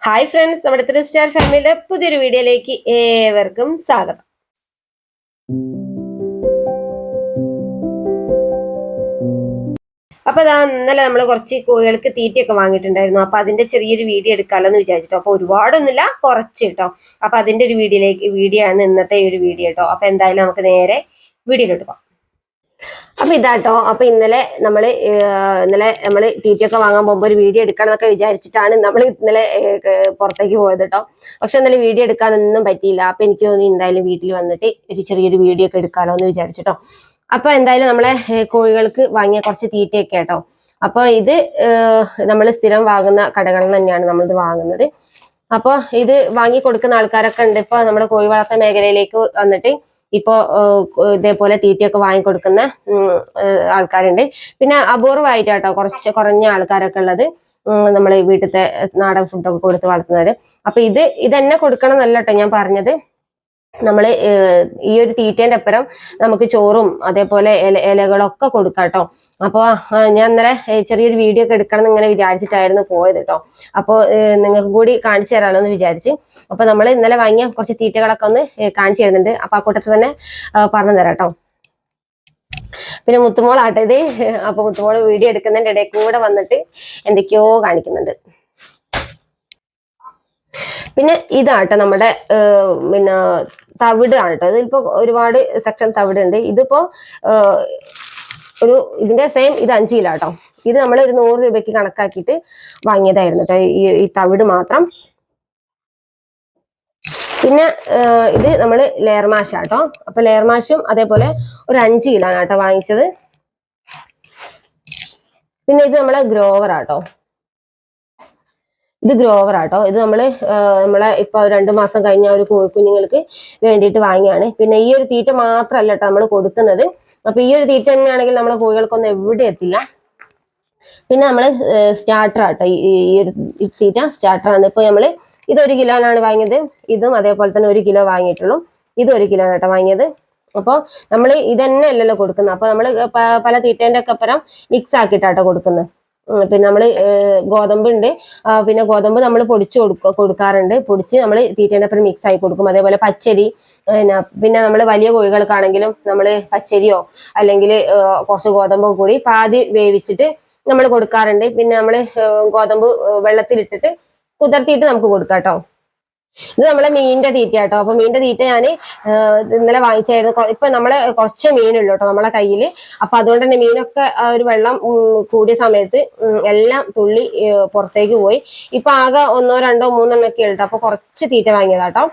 Hi friends നമ്മുടെ three star ഫാമിലിയുടെ പുതിയൊരു വീഡിയോയിലേക്ക് ഏവർക്കും സ്വാഗതം. അപ്പൊ അതാ ഇന്നലെ നമ്മൾ കുറച്ച് കോഴികൾക്ക് തീറ്റയൊക്കെ വാങ്ങിയിട്ടുണ്ടായിരുന്നു. അപ്പൊ അതിന്റെ ചെറിയൊരു വീഡിയോ എടുക്കാമല്ലോ എന്ന് വിചാരിച്ചിട്ടോ. അപ്പൊ ഒരുപാടൊന്നുമില്ല കുറച്ച് കേട്ടോ. അപ്പൊ അതിന്റെ ഒരു വീഡിയോയിലേക്ക് വീഡിയോ ആണ് ഇന്നത്തെ ഈ ഒരു വീഡിയോ കേട്ടോ. അപ്പൊ എന്തായാലും നമുക്ക് നേരെ വീഡിയോയിലോട്ട് പോകാം. അപ്പൊ ഇതാട്ടോ. അപ്പൊ ഇന്നലെ നമ്മൾ ഏർ ഇന്നലെ നമ്മൾ തീറ്റയൊക്കെ വാങ്ങാൻ പോകുമ്പോൾ ഒരു വീഡിയോ എടുക്കണം എന്നൊക്കെ വിചാരിച്ചിട്ടാണ് നമ്മൾ ഇന്നലെ പുറത്തേക്ക് പോയത് കേട്ടോ പക്ഷെ ഇന്നലെ വീഡിയോ എടുക്കാനൊന്നും പറ്റിയില്ല. അപ്പൊ എനിക്ക് തോന്നി എന്തായാലും വീട്ടിൽ വന്നിട്ട് ഒരു ചെറിയൊരു വീഡിയോ ഒക്കെ എടുക്കാലോ എന്ന് വിചാരിച്ചിട്ടോ അപ്പൊ എന്തായാലും നമ്മളെ കോഴികൾക്ക് വാങ്ങിയ കുറച്ച് തീറ്റയൊക്കെ കേട്ടോ അപ്പൊ ഇത് നമ്മൾ സ്ഥിരം വാങ്ങുന്ന കടകളിൽ തന്നെയാണ് നമ്മളിത് വാങ്ങുന്നത്. അപ്പോൾ ഇത് വാങ്ങി കൊടുക്കുന്ന ആൾക്കാരൊക്കെ ഉണ്ട്. ഇപ്പൊ നമ്മുടെ കോഴി വളർത്തൽ മേഖലയിലേക്ക് വന്നിട്ട് ഇപ്പോ ഇതേപോലെ തീറ്റയൊക്കെ വാങ്ങിക്കൊടുക്കുന്ന ആൾക്കാരുണ്ട്. പിന്നെ അപൂർവമായിട്ടാട്ടോ കുറച്ച് കുറഞ്ഞ ആൾക്കാരൊക്കെ ഉള്ളത് നമ്മൾ വീട്ടിലത്തെ നാടൻ ഫുഡൊക്കെ കൊടുത്ത് വളർത്തുന്നത്. അപ്പൊ ഇത് ഇതന്നെ കൊടുക്കണം എന്നല്ല കേട്ടോ ഞാൻ പറഞ്ഞത്. നമ്മൾ ഈ ഒരു തീറ്റേന്റെ അപ്പുറം നമുക്ക് ചോറും അതേപോലെ ഇല ഇലകളൊക്കെ കൊടുക്കാം കേട്ടോ അപ്പോൾ ഞാൻ ഇന്നലെ ചെറിയൊരു വീഡിയോ ഒക്കെ എടുക്കണം എന്ന് ഇങ്ങനെ വിചാരിച്ചിട്ടായിരുന്നു പോയത് കേട്ടോ അപ്പോൾ നിങ്ങൾക്ക് കൂടി കാണിച്ചു തരാമല്ലോ എന്ന് വിചാരിച്ച്. അപ്പോൾ നമ്മൾ ഇന്നലെ വാങ്ങിയ കുറച്ച് തീറ്റകളൊക്കെ ഒന്ന് കാണിച്ചു തരുന്നുണ്ട്. അപ്പോൾ ആ കൂട്ടത്തിൽ തന്നെ പറഞ്ഞു തരാം കേട്ടോ പിന്നെ മുത്തുമോളാട്ടെ ഇത് മുത്തുമോൾ വീഡിയോ എടുക്കുന്നതിന്റെ ഇടയിൽ കൂടെ വന്നിട്ട് എന്തൊക്കെയോ കാണിക്കുന്നുണ്ട്. പിന്നെ ഇതാട്ടെ നമ്മുടെ പിന്നെ തവിട് കേട്ടോ ഇതിപ്പോ ഒരുപാട് സെക്ഷൻ തവിട് ഉണ്ട് ഇതിപ്പോ ഒരു ഇതിന്റെ സെയിം ഇത് അഞ്ച് കിലോ കേട്ടോ ഇത് നമ്മൾ ഒരു നൂറ് രൂപയ്ക്ക് കണക്കാക്കിയിട്ട് വാങ്ങിയതായിരുന്നു കേട്ടോ ഈ തവിട് മാത്രം. പിന്നെ ഇത് നമ്മൾ ലെയർ മാഷ് ആട്ടോ. അപ്പൊ ലെയർ മാഷും അതേപോലെ ഒരു അഞ്ച് കിലോ ആണ് കേട്ടോ വാങ്ങിച്ചത്. പിന്നെ ഇത് നമ്മളെ ഗ്രോവർ ആട്ടോ. ഇത് ഗ്രോവർ ആട്ടോ. ഇത് നമ്മൾ നമ്മളെ ഇപ്പൊ രണ്ടു മാസം കഴിഞ്ഞ ഒരു കോഴിക്കുഞ്ഞുങ്ങൾക്ക് വേണ്ടിയിട്ട് വാങ്ങിയാണ്. പിന്നെ ഈ ഒരു തീറ്റ മാത്രമല്ല കേട്ടോ നമ്മൾ കൊടുക്കുന്നത്. അപ്പൊ ഈ ഒരു തീറ്റ തന്നെയാണെങ്കിൽ നമ്മളെ കോഴികൾക്കൊന്നും എവിടെ എത്തില്ല. പിന്നെ നമ്മൾ സ്റ്റാർട്ടർ ആട്ടോ. ഈ ഒരു തീറ്റ സ്റ്റാർട്ടർ ആണ്. ഇപ്പൊ നമ്മൾ ഇത് ഒരു കിലോനാണ് വാങ്ങിയത്. ഇതും അതേപോലെ തന്നെ ഒരു കിലോ വാങ്ങിയിട്ടുള്ളൂ. ഇതും ഒരു കിലോ ആട്ടോ വാങ്ങിയത്. അപ്പോൾ നമ്മൾ ഇതന്നെ അല്ലല്ലോ കൊടുക്കുന്നത്. അപ്പൊ നമ്മൾ പല തീറ്റേന്റെ ഒക്കെ അപ്പുറം മിക്സ് ആക്കിയിട്ടാട്ടോ കൊടുക്കുന്നത്. പിന്നെ നമ്മൾ ഗോതമ്പ് ഉണ്ട് പിന്നെ ഗോതമ്പ് നമ്മൾ പൊടിച്ച് കൊടുക്ക കൊടുക്കാറുണ്ട്. പൊടിച്ച് നമ്മൾ തീറ്റേന്റെ ഒപ്പം മിക്സ് ആയി കൊടുക്കും. അതേപോലെ പച്ചരി പിന്നെ പിന്നെ നമ്മൾ വലിയ കോഴികൾക്കാണെങ്കിലും നമ്മൾ പച്ചരിയോ അല്ലെങ്കിൽ കുറച്ച് ഗോതമ്പോ കൂടി പാതി വേവിച്ചിട്ട് നമ്മൾ കൊടുക്കാറുണ്ട്. പിന്നെ നമ്മൾ ഗോതമ്പ് വെള്ളത്തിലിട്ടിട്ട് കുതിർത്തിയിട്ട് നമുക്ക് കൊടുക്കാം കേട്ടോ ഇത് നമ്മളെ മീനിന്റെ തീറ്റ കേട്ടോ അപ്പൊ മീനിന്റെ തീറ്റ ഞാൻ ഇന്നലെ വാങ്ങിച്ചായിരുന്നു. ഇപ്പൊ നമ്മളെ കുറച്ച് മീനുള്ളൂ കേട്ടോ നമ്മളെ കയ്യിൽ അപ്പൊ അതുകൊണ്ട് തന്നെ മീനൊക്കെ ഒരു വെള്ളം കൂടിയ സമയത്ത് എല്ലാം തുള്ളി പുറത്തേക്ക് പോയി. ഇപ്പൊ ആകെ ഒന്നോ രണ്ടോ മൂന്നെണ്ണം ഒക്കെ ഉള്ളു അപ്പൊ കുറച്ച് തീറ്റ വാങ്ങിയതാട്ടോ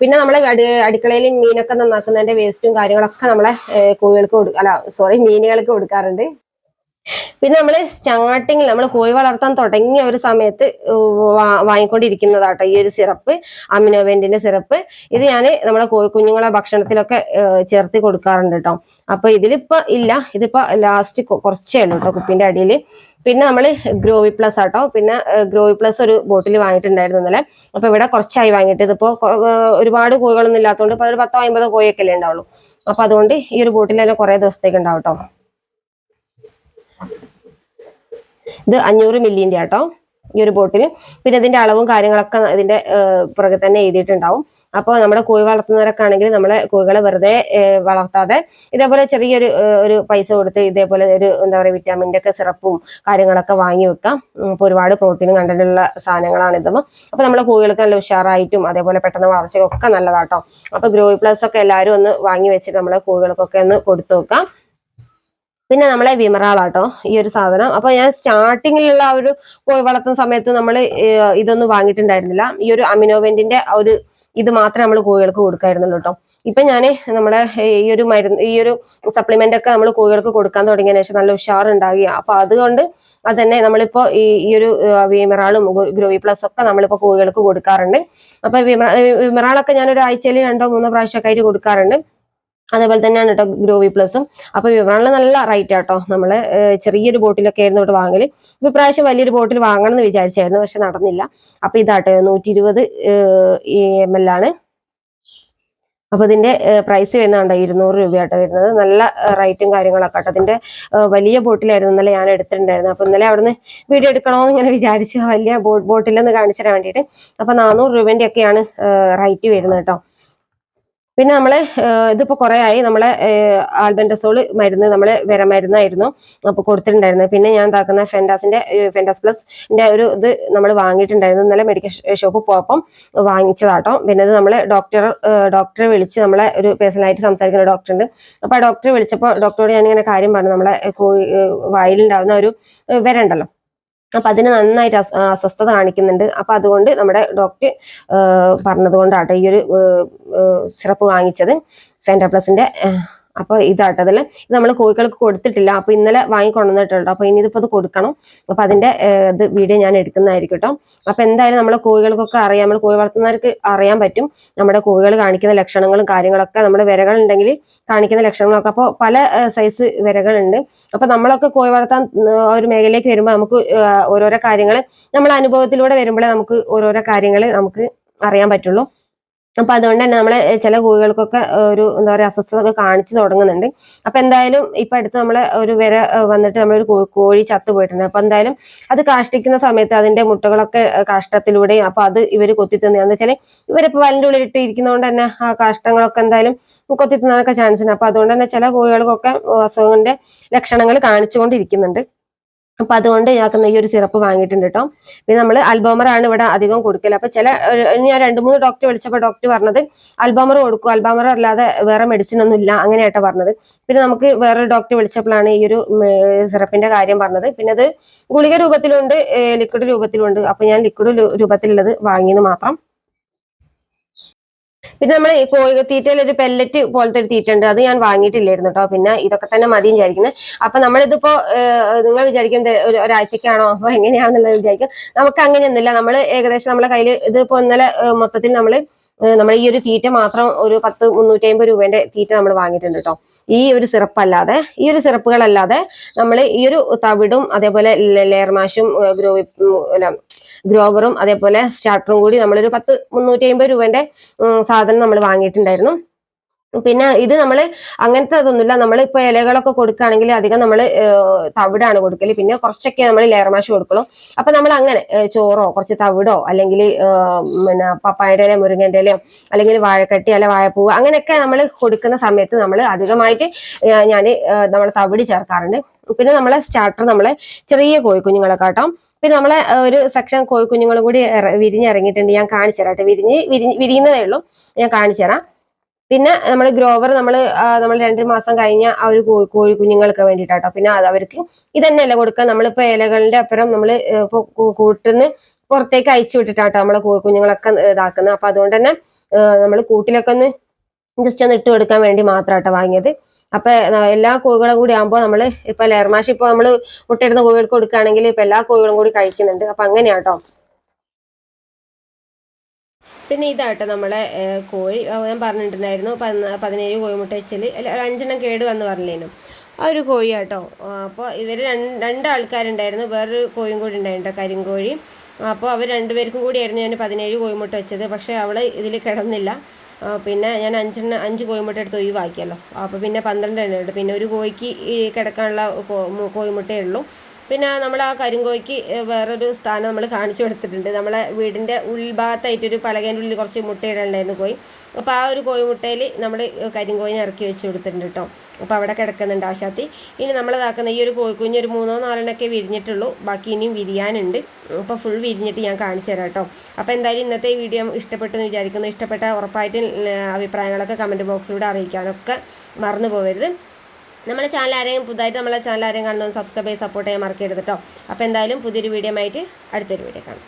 പിന്നെ നമ്മളെ അടി അടുക്കളയിൽ മീനൊക്കെ നന്നാക്കുന്നതിന്റെ വേസ്റ്റും കാര്യങ്ങളൊക്കെ നമ്മളെ കോഴികൾക്ക് കൊടു അല്ല സോറി മീനുകൾക്ക് കൊടുക്കാറുണ്ട്. പിന്നെ നമ്മൾ സ്റ്റാർട്ടിങ്ങിൽ നമ്മൾ കോഴി വളർത്താൻ തുടങ്ങിയ ഒരു സമയത്ത് വാങ്ങിക്കൊണ്ടിരിക്കുന്നതാട്ടോ ഈ ഒരു സിറപ്പ് അമിനോവെന്റിന്റെ സിറപ്പ്. ഇത് ഞാൻ നമ്മുടെ കോഴി കുഞ്ഞുങ്ങളെ ഭക്ഷണത്തിലൊക്കെ ചേർത്ത് കൊടുക്കാറുണ്ട് കേട്ടോ അപ്പൊ ഇതിലിപ്പോ ഇല്ല. ഇതിപ്പോ ലാസ്റ്റ് കുറച്ചേ ഉള്ളൂ കേട്ടോ കുപ്പിന്റെ അടിയിൽ പിന്നെ നമ്മൾ ഗ്രോവി പ്ലസ് ആട്ടോ. പിന്നെ ഗ്രോവി പ്ലസ് ഒരു ബോട്ടിൽ വാങ്ങിയിട്ടുണ്ടായിരുന്നു ഇന്നലെ. അപ്പൊ ഇവിടെ കുറച്ചായി വാങ്ങിയിട്ട് ഇതിപ്പോ ഒരുപാട് കോഴികളൊന്നും ഇല്ലാത്തതുകൊണ്ട് ഇപ്പൊ ഒരു പത്തോ അമ്പതോ കോഴിയൊക്കെ അല്ലേ ഉണ്ടാവുള്ളൂ. അപ്പൊ അതുകൊണ്ട് ഈ ഒരു ബോട്ടിൽ തന്നെ കുറെ ദിവസത്തേക്ക് ഉണ്ടാവും കേട്ടോ ഇത് അഞ്ഞൂറ് മില്ലിന്റെ ആട്ടോ ഈ ഒരു ബോട്ടിൽ പിന്നെ ഇതിന്റെ അളവും കാര്യങ്ങളൊക്കെ ഇതിന്റെ പുറകെ തന്നെ എഴുതിയിട്ടുണ്ടാവും. അപ്പോൾ നമ്മുടെ കോഴി വളർത്തുന്നവരൊക്കെ ആണെങ്കിൽ നമ്മളെ കോഴികളെ വെറുതെ വളർത്താതെ ഇതേപോലെ ചെറിയൊരു ഒരു പൈസ കൊടുത്ത് ഇതേപോലെ ഒരു എന്താ പറയുക വിറ്റാമിന്റെ ഒക്കെ സിറപ്പും കാര്യങ്ങളൊക്കെ വാങ്ങി വെക്കാം. അപ്പോൾ ഒരുപാട് പ്രോട്ടീനും കണ്ടന്റുള്ള സാധനങ്ങളാണ് ഇതും അപ്പോൾ നമ്മുടെ കോഴികൾക്ക് നല്ല ഉഷാറായിട്ടും അതേപോലെ പെട്ടെന്ന് വളർച്ചയൊക്കെ നല്ലതാട്ടോ. അപ്പോൾ ഗ്രോയി പ്ലസ് ഒക്കെ എല്ലാവരും ഒന്ന് വാങ്ങി വെച്ചിട്ട് നമ്മളെ കോഴികൾക്കൊക്കെ ഒന്ന് കൊടുത്തു വെക്കാം പിന്നെ നമ്മളെ വിമറാളാട്ടോ ഈ ഒരു സാധനം. അപ്പൊ ഞാൻ സ്റ്റാർട്ടിങ്ങിലുള്ള ആ ഒരു കോഴി വളർത്തുന്ന സമയത്ത് നമ്മൾ ഇതൊന്നും വാങ്ങിയിട്ടുണ്ടായിരുന്നില്ല. ഈ ഒരു അമിനോവെന്റിന്റെ ഒരു ഇത് മാത്രമേ നമ്മൾ കോഴികൾക്ക് കൊടുക്കായിരുന്നുള്ളൂ കേട്ടോ ഇപ്പൊ ഞാൻ നമ്മുടെ ഈ ഒരു മരുന്ന് ഈ ഒരു സപ്ലിമെന്റ് ഒക്കെ നമ്മൾ കോഴികൾക്ക് കൊടുക്കാൻ തുടങ്ങിയതിനു ശേഷം നല്ല ഉഷാർ ഉണ്ടാകുക അപ്പൊ അതുകൊണ്ട് അത് തന്നെ നമ്മളിപ്പോ ഈ ഈ ഒരു വിമറാളും ഗ്രോവി പ്ലസ് ഒക്കെ നമ്മളിപ്പോ കോഴികൾക്ക് കൊടുക്കാറുണ്ട്. അപ്പൊ വിമറ വിമറാളൊക്കെ ഞാൻ ഒരു ആഴ്ചയിൽ രണ്ടോ മൂന്നോ പ്രാവശ്യമൊക്കെ ആയിട്ട് കൊടുക്കാറുണ്ട്. അതേപോലെ തന്നെയാണ് കേട്ടോ ഗ്രോവി പ്ലസും അപ്പൊ വിവരണ നല്ല റേറ്റ് ആട്ടോ നമ്മൾ ചെറിയൊരു ബോട്ടിലൊക്കെ ആയിരുന്നു ഇവിടെ വാങ്ങൽ. ഇപ്പൊ വലിയൊരു ബോട്ടിൽ വാങ്ങണം എന്ന് വിചാരിച്ചായിരുന്നു പക്ഷെ നടന്നില്ല. അപ്പൊ ഇതാട്ടോ നൂറ്റി ഇരുപത് എം എൽ ആണ്. അപ്പൊ ഇതിന്റെ പ്രൈസ് വരുന്നുണ്ട് ഇരുന്നൂറ് രൂപയാട്ടോ വരുന്നത്. നല്ല റേറ്റും കാര്യങ്ങളൊക്കെ ആട്ടോ. അതിന്റെ വലിയ ബോട്ടിലായിരുന്നു ഇന്നലെ ഞാൻ എടുത്തിട്ടുണ്ടായിരുന്നു അപ്പൊ ഇന്നലെ അവിടുന്ന് വീഡിയോ എടുക്കണമെന്ന് ഇങ്ങനെ വിചാരിച്ചു. വലിയ ബോട്ടിലൊന്ന് കാണിച്ചു തരാൻ വേണ്ടിയിട്ട്. അപ്പൊ നാനൂറ് രൂപേന്റെ ഒക്കെയാണ് റേറ്റ് വരുന്നത് കേട്ടോ പിന്നെ നമ്മളെ ഇതിപ്പോ കുറെ ആയി. നമ്മളെ ആൽബൻഡസോൾ മരുന്ന് നമ്മളെ വിര മരുന്നായിരുന്നു അപ്പൊ കൊടുത്തിട്ടുണ്ടായിരുന്നു. പിന്നെ ഞാൻ ഇതാക്കുന്ന ഫെൻഡാസിന്റെ ഫെൻഡാസ് പ്ലസിന്റെ ഒരു ഇത് നമ്മൾ വാങ്ങിയിട്ടുണ്ടായിരുന്നു. ഇന്നലെ മെഡിക്കൽ ഷോപ്പ് പോയപ്പം വാങ്ങിച്ചതാട്ടോ. പിന്നെ ഇത് നമ്മളെ ഡോക്ടർ ഡോക്ടറെ വിളിച്ച് നമ്മളെ ഒരു പേഴ്സണലായിട്ട് സംസാരിക്കുന്ന ഡോക്ടർ ഉണ്ട് അപ്പൊ ആ ഡോക്ടറെ വിളിച്ചപ്പോൾ ഡോക്ടറോട് ഇങ്ങനെ കാര്യം പറഞ്ഞു. നമ്മളെ വായിലുണ്ടാവുന്ന ഒരു വിര ഉണ്ടല്ലോ. അപ്പൊ അതിന് നന്നായിട്ട് അസ്വസ്ഥത കാണിക്കുന്നുണ്ട്. അപ്പൊ അതുകൊണ്ട് നമ്മുടെ ഡോക്ടർ പറഞ്ഞത് കൊണ്ടാട്ടോ ഈ ഒരു സിറപ്പ് വാങ്ങിച്ചത്. ഫെൻഡ അപ്പൊ ഇതാട്ടോ. ഇത് നമ്മൾ കോഴികൾക്ക് കൊടുത്തിട്ടില്ല. അപ്പൊ ഇന്നലെ വാങ്ങി കൊണ്ടുവന്നിട്ടുണ്ട് അപ്പൊ ഇനി ഇതിപ്പോ അത് കൊടുക്കണം. അപ്പൊ അതിന്റെ ഇത് വീഡിയോ ഞാൻ എടുക്കുന്നതായിരിക്കും കേട്ടോ അപ്പൊ എന്തായാലും നമ്മളെ കോഴികൾക്കൊക്കെ അറിയാം. നമ്മൾ കോഴി വളർത്തുന്നവർക്ക് അറിയാൻ പറ്റും. നമ്മുടെ കോഴികൾ കാണിക്കുന്ന ലക്ഷണങ്ങളും കാര്യങ്ങളൊക്കെ നമ്മുടെ വിരകൾ ഉണ്ടെങ്കിൽ കാണിക്കുന്ന ലക്ഷണങ്ങളൊക്കെ. അപ്പോൾ പല സൈസ് വിരകളുണ്ട്. അപ്പൊ നമ്മളൊക്കെ കോഴി വളർത്താൻ ഒരു മേഖലയിലേക്ക് വരുമ്പോൾ നമുക്ക് ഓരോരോ കാര്യങ്ങൾ നമ്മളെ അനുഭവത്തിലൂടെ വരുമ്പോഴേ നമുക്ക് ഓരോരോ കാര്യങ്ങൾ നമുക്ക് അറിയാൻ പറ്റുള്ളൂ. അപ്പൊ അതുകൊണ്ട് തന്നെ നമ്മളെ ചില കോഴികൾക്കൊക്കെ ഒരു എന്താ പറയുക അസ്വസ്ഥത ഒക്കെ കാണിച്ചു തുടങ്ങുന്നുണ്ട്. അപ്പൊ എന്തായാലും ഇപ്പൊ അടുത്ത് നമ്മളെ ഒരു വിര വന്നിട്ട് നമ്മളൊരു കോഴി ചത്തു പോയിട്ടുണ്ട്. അപ്പൊ എന്തായാലും അത് കാഷ്ടിക്കുന്ന സമയത്ത് അതിന്റെ മുട്ടകളൊക്കെ കാഷ്ടത്തിലൂടെയും കാഷ്ടത്തിലൂടെ അപ്പൊ അത് ഇവർ കൊത്തി എന്താ വെച്ചാൽ ഇവരിപ്പോ വലിന്റെ ഉള്ളിലിട്ട് ഇരിക്കുന്നതുകൊണ്ട് തന്നെ ആ കാഷ്ടങ്ങളൊക്കെ എന്തായാലും കൊത്തി ചാൻസ് ഉണ്ട്. അപ്പൊ അതുകൊണ്ട് തന്നെ ചില കോഴികൾക്കൊക്കെ അസുഖങ്ങളുടെ ലക്ഷണങ്ങൾ കാണിച്ചുകൊണ്ടിരിക്കുന്നുണ്ട്. അപ്പൊ അതുകൊണ്ട് ഞാൻ ഈ ഒരു സിറപ്പ് വാങ്ങിയിട്ടുണ്ട് കേട്ടോ പിന്നെ നമ്മൾ ആണ് ഇവിടെ അധികം കൊടുക്കൽ. അപ്പൊ ചില ഞാൻ രണ്ട് മൂന്ന് ഡോക്ടർ വിളിച്ചപ്പോൾ ഡോക്ടർ പറഞ്ഞത് അൽബോമർ കൊടുക്കും. അൽബോമർ അല്ലാതെ വേറെ മെഡിസിൻ ഒന്നും ഇല്ല. അങ്ങനെയാട്ടോ പറഞ്ഞത്. പിന്നെ നമുക്ക് വേറൊരു ഡോക്ടർ വിളിച്ചപ്പോഴാണ് ഈ ഒരു സിറപ്പിന്റെ കാര്യം പറഞ്ഞത്. പിന്നെ അത് ഗുളിക രൂപത്തിലുണ്ട് ലിക്വിഡ് രൂപത്തിലുണ്ട്. അപ്പൊ ഞാൻ ലിക്വിഡ് രൂപത്തിലുള്ളത് വാങ്ങിയെന്ന് മാത്രം പിന്നെ നമ്മൾ ഈ കോഴി തീറ്റയിൽ ഒരു പെല്ലറ്റ് പോലത്തെ ഒരു തീറ്റ ഉണ്ട്. അത് ഞാൻ വാങ്ങിയിട്ടില്ലായിരുന്നു കേട്ടോ പിന്നെ ഇതൊക്കെ തന്നെ മതി വിചാരിക്കുന്നത് അപ്പൊ നമ്മളിതിപ്പോ നിങ്ങൾ വിചാരിക്കുന്നത് ഒരു ഒരാഴ്ചക്കാണോ അപ്പൊ എങ്ങനെയാണെന്നുള്ളത് വിചാരിക്കും. നമുക്ക് അങ്ങനെയൊന്നുമില്ല. നമ്മൾ ഏകദേശം നമ്മളെ കയ്യിൽ ഇതിപ്പോ ഇന്നലെ മൊത്തത്തിൽ നമ്മൾ നമ്മൾ ഈ ഒരു തീറ്റ മാത്രം ഒരു പത്ത് മുന്നൂറ്റി അമ്പത് രൂപേന്റെ തീറ്റ നമ്മൾ വാങ്ങിയിട്ടുണ്ട് കേട്ടോ ഈ ഒരു സിറപ്പ് അല്ലാതെ ഈ ഒരു സിറപ്പുകളല്ലാതെ നമ്മൾ ഈ ഒരു തവിടും അതേപോലെ ലെയർ മാഷും ഗ്രോ ഗ്രോവറും അതേപോലെ സ്റ്റാർട്ടറും കൂടി നമ്മളൊരു പത്ത് മുന്നൂറ്റി അമ്പത് രൂപന്റെ സാധനം നമ്മൾ വാങ്ങിയിട്ടുണ്ടായിരുന്നു. പിന്നെ ഇത് നമ്മൾ അങ്ങനത്തെ ഇതൊന്നുമില്ല നമ്മൾ ഇപ്പൊ ഇലകളൊക്കെ കൊടുക്കുകയാണെങ്കിൽ അധികം നമ്മൾ തവിടാണ് കൊടുക്കൽ. പിന്നെ കുറച്ചൊക്കെ നമ്മൾ ലെയർമാഷ് കൊടുക്കുള്ളൂ അപ്പൊ നമ്മൾ അങ്ങനെ ചോറോ കുറച്ച് തവിടോ അല്ലെങ്കിൽ പിന്നെ പപ്പായയുടെ ഇല മുരിങ്ങന്റെ ഇലയോ അല്ലെങ്കിൽ വാഴക്കട്ടി അല്ല വാഴപ്പൂവ് അങ്ങനെയൊക്കെ നമ്മൾ കൊടുക്കുന്ന സമയത്ത് നമ്മൾ അധികമായിട്ട് ഞാൻ നമ്മൾ തവിട് ചേർക്കാറുണ്ട്. പിന്നെ നമ്മളെ സ്റ്റാർട്ടർ നമ്മളെ ചെറിയ കോഴിക്കുഞ്ഞുങ്ങളെ കാട്ടാം. പിന്നെ നമ്മളെ ഒരു സെക്ഷൻ കോഴിക്കുഞ്ഞുങ്ങളും കൂടി വിരിഞ്ഞിറങ്ങിയിട്ടുണ്ട്. ഞാൻ കാണിച്ചു കേട്ടോ. വിരിഞ്ഞ് വിരിഞ്ഞ് വിരിയുന്നതേ ഉള്ളൂ. ഞാൻ കാണിച്ചു തരാം. പിന്നെ നമ്മൾ ഗ്രോവർ നമ്മൾ നമ്മൾ രണ്ട് മാസം കഴിഞ്ഞ ആ ഒരു കോഴി കോഴി കുഞ്ഞുങ്ങൾക്ക് വേണ്ടിയിട്ടാട്ടോ പിന്നെ അത് അവർക്ക് ഇതന്നെയല്ല കൊടുക്കുക. നമ്മളിപ്പോൾ ഇലകളുടെ അപ്പുറം നമ്മൾ കൂട്ടുന്ന പുറത്തേക്ക് അയച്ചു വിട്ടിട്ടാട്ടോ നമ്മളെ കോഴി കുഞ്ഞുങ്ങളൊക്കെ ഇതാക്കുന്നത്. അപ്പൊ അതുകൊണ്ട് തന്നെ നമ്മൾ കൂട്ടിലൊക്കെ ഒന്ന് ജസ്റ്റ് ഒന്ന് ഇട്ട് കൊടുക്കാൻ വേണ്ടി മാത്രമാട്ടോ വാങ്ങിയത്. അപ്പൊ എല്ലാ കോഴികളും കൂടി ആകുമ്പോൾ നമ്മൾ ഇപ്പൊ ലെയർമാഷ് ഇപ്പൊ നമ്മൾ മുട്ടയിടുന്ന കോഴികൾക്ക് കൊടുക്കുകയാണെങ്കിൽ ഇപ്പൊ എല്ലാ കോഴികളും കൂടി കഴിക്കുന്നുണ്ട്. അപ്പൊ അങ്ങനെയാട്ടോ. പിന്നെ ഇതാട്ടോ നമ്മളെ കോഴി ഞാൻ പറഞ്ഞിട്ടുണ്ടായിരുന്നു പതിന- പതിനേഴ് കോഴിമുട്ട അല്ല അഞ്ചെണ്ണം കേട് വന്ന് പറഞ്ഞേനും ആ ഒരു കോഴിയാട്ടോ. അപ്പോൾ ഇവർ രണ്ട് ആൾക്കാരുണ്ടായിരുന്നു വേറൊരു കോഴിയും കൂടി ഉണ്ടായിരുന്നു കരിങ്കോഴി. അപ്പോൾ അവർ രണ്ടുപേർക്കും കൂടിയായിരുന്നു ഞാൻ പതിനേഴ് കോഴിമുട്ട വെച്ചത് പക്ഷേ അവൾ ഇതിൽ കിടന്നില്ല. പിന്നെ ഞാൻ അഞ്ചെണ്ണം അഞ്ച് കോഴിമുട്ട എടുത്ത് ഒഴിവാക്കിയല്ലോ. അപ്പോൾ പിന്നെ പന്ത്രണ്ട് എണ്ണം ഉണ്ട് പിന്നെ ഒരു കോഴിക്ക് കിടക്കാനുള്ള കോ- മു- കോഴിമുട്ടയേ ഉള്ളൂ. പിന്നെ നമ്മൾ ആ കരിങ്കോയ്ക്ക് വേറൊരു സ്ഥാനം നമ്മൾ കാണിച്ചു കൊടുത്തിട്ടുണ്ട്. നമ്മളെ വീടിന്റെ ഉൾഭാഗത്തായിട്ടൊരു പലകേന്റെ ഉള്ളിൽ കുറച്ച് മുട്ടയിടണ്ടായിരുന്നു കോഴി. അപ്പോൾ ആ ഒരു കോഴി മുട്ടയിൽ നമ്മൾ കരിങ്കോയിനെ ഇറക്കി വെച്ച് കൊടുത്തിട്ടുണ്ട് കേട്ടോ. അപ്പോൾ അവിടെ കിടക്കുന്നുണ്ട് ആശാത്തി ഇനി നമ്മൾ ഇതാക്കുന്ന ഈ ഒരു കോഴിക്കുഞ്ഞ് ഒരു മൂന്നോ നാലെണ്ണൊക്കെ വിരിഞ്ഞിട്ടുള്ളൂ. ബാക്കി ഇനിയും വിരിയാനുണ്ട്. അപ്പോൾ ഫുൾ വിരിഞ്ഞിട്ട് ഞാൻ കാണിച്ചു തരാം കേട്ടോ. അപ്പോൾ എന്തായാലും ഇന്നത്തെ വീഡിയോ ഇഷ്ടപ്പെട്ടെന്ന് വിചാരിക്കുന്നു. ഇഷ്ടപ്പെട്ട ഉറപ്പായിട്ടും അഭിപ്രായങ്ങളൊക്കെ കമന്റ് ബോക്സിലൂടെ അറിയിക്കാനൊക്കെ മറന്നു പോകരുത്. നമ്മുടെ ചാനൽ ആരെയും പുതുതായിട്ട് നമ്മളെ ചാനൽ ആരെയും കാണുന്നത് സബ്സ്ക്രൈബ് ചെയ്ത് സപ്പോർട്ട് ചെയ്യാൻ മറക്കരുത് കേട്ടോ അപ്പോൾ എന്തായാലും പുതിയൊരു വീഡിയോ ആയിട്ട് അടുത്തൊരു വീഡിയോ കാണാം.